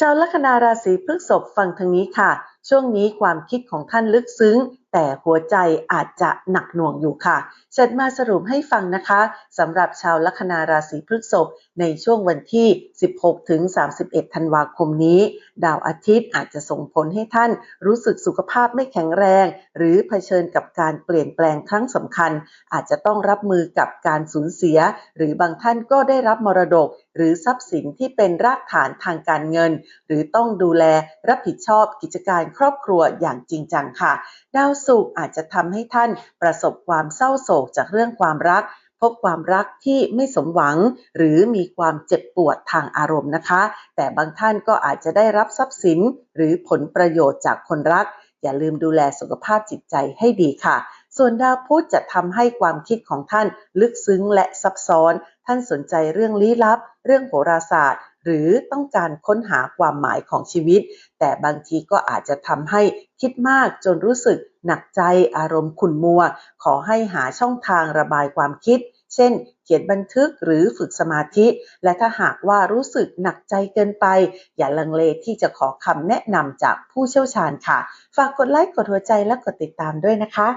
ชาวลัคนาราศีพฤษภฟังทางนี้ค่ะ ช่วงนี้ความคิดของท่านลึกซึ้ง แต่หัวใจอาจจะหนักหน่วงอยู่ค่ะเสร็จมาสรุปให้ฟังนะคะสำหรับชาวลัคนาราศีพฤษภในช่วงวันที่ 16 ถึง 31 ธันวาคมนี้ ดาวอาทิตย์อาจจะส่งผลให้ท่านรู้สึกสุขภาพไม่แข็งแรง หรือเผชิญกับการเปลี่ยนแปลงครั้งสำคัญ อาจจะต้องรับมือกับการสูญเสีย หรือบางท่านก็ได้รับมรดก หรือทรัพย์สินที่เป็นรากฐานทางการเงิน หรือต้องดูแลรับผิดชอบกิจการครอบครัวอย่างจริงจังค่ะ ดาวศุกร์อาจจะทำให้ท่านประสบความเศร้าโศกจากเรื่องความรัก พบความรักที่ไม่สมหวัง หรือมีความเจ็บปวดทางอารมณ์นะคะ แต่บางท่านก็อาจจะได้รับทรัพย์สิน หรือผลประโยชน์จากคนรัก อย่าลืมดูแลสุขภาพจิตใจให้ดีค่ะ ส่วนดาวพุธจะทำให้ความคิดของท่านลึกซึ้งและซับซ้อน ท่านสนใจเรื่องลี้ลับ เรื่องโหราศาสตร์ หรือต้องการค้นหาความหมายของชีวิต แต่บางทีก็อาจจะทำให้คิดมากจนรู้สึกหนักใจอารมณ์ขุ่นมัว ขอให้หาช่องทางระบายความคิด เช่น เขียนบันทึกหรือฝึกสมาธิ และถ้าหากว่ารู้สึกหนักใจเกินไป อย่าลังเลที่จะขอคำแนะนำจากผู้เชี่ยวชาญค่ะ ฝากกดไลค์กดหัวใจและกดติดตามด้วยนะคะ